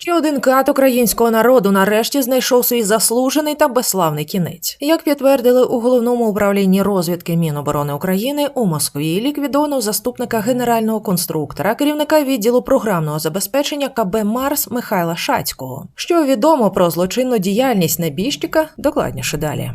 Ще один кат українського народу нарешті знайшов свій заслужений та безславний кінець. Як підтвердили у головному управлінні розвідки Міноборони України у Москві, ліквідовано заступника генерального конструктора, керівника відділу програмного забезпечення КБ Марс Михайла Шацького. Що відомо про злочинну діяльність небіжчика, докладніше далі.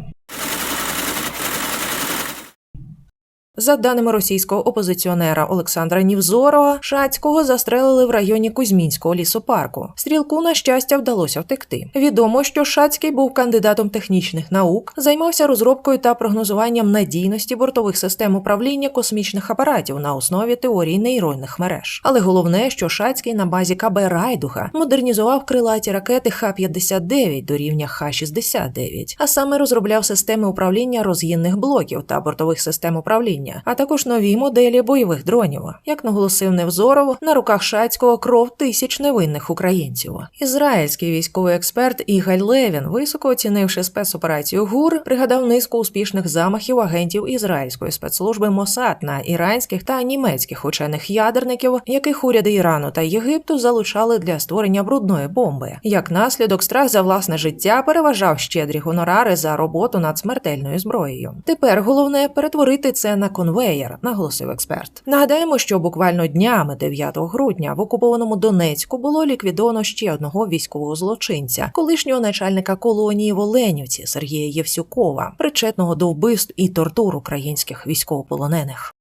За даними російського опозиціонера Олександра Нівзорова, Шацького застрелили в районі Кузьмінського лісопарку. Стрілку, на щастя, вдалося втекти. Відомо, що Шацький був кандидатом технічних наук, займався розробкою та прогнозуванням надійності бортових систем управління космічних апаратів на основі теорії нейронних мереж. Але головне, що Шацький на базі КБ Райдуха модернізував крилаті ракети Х-59 до рівня Х-69, а саме розробляв системи управління розгінних блоків та бортових систем управління а також нові моделі бойових дронів. Як наголосив Невзоров, на руках Шацького кров тисяч невинних українців. Ізраїльський військовий експерт Ігаль Левін, високо оцінивши спецоперацію ГУР, пригадав низку успішних замахів агентів ізраїльської спецслужби Мосад на іранських та німецьких учених ядерників, яких уряди Ірану та Єгипту залучали для створення брудної бомби. Як наслідок, страх за власне життя переважав щедрі гонорари за роботу над смертельною зброєю. Тепер головне перетворити це конвеєр, наголосив експерт. Нагадаємо, що буквально днями 9 грудня в окупованому Донецьку було ліквідовано ще одного військового злочинця, колишнього начальника колонії в Оленівці Сергія Євсюкова, причетного до вбивств і тортур українських військовополонених.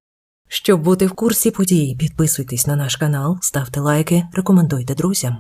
Щоб бути в курсі подій, підписуйтесь на наш канал, ставте лайки, рекомендуйте друзям.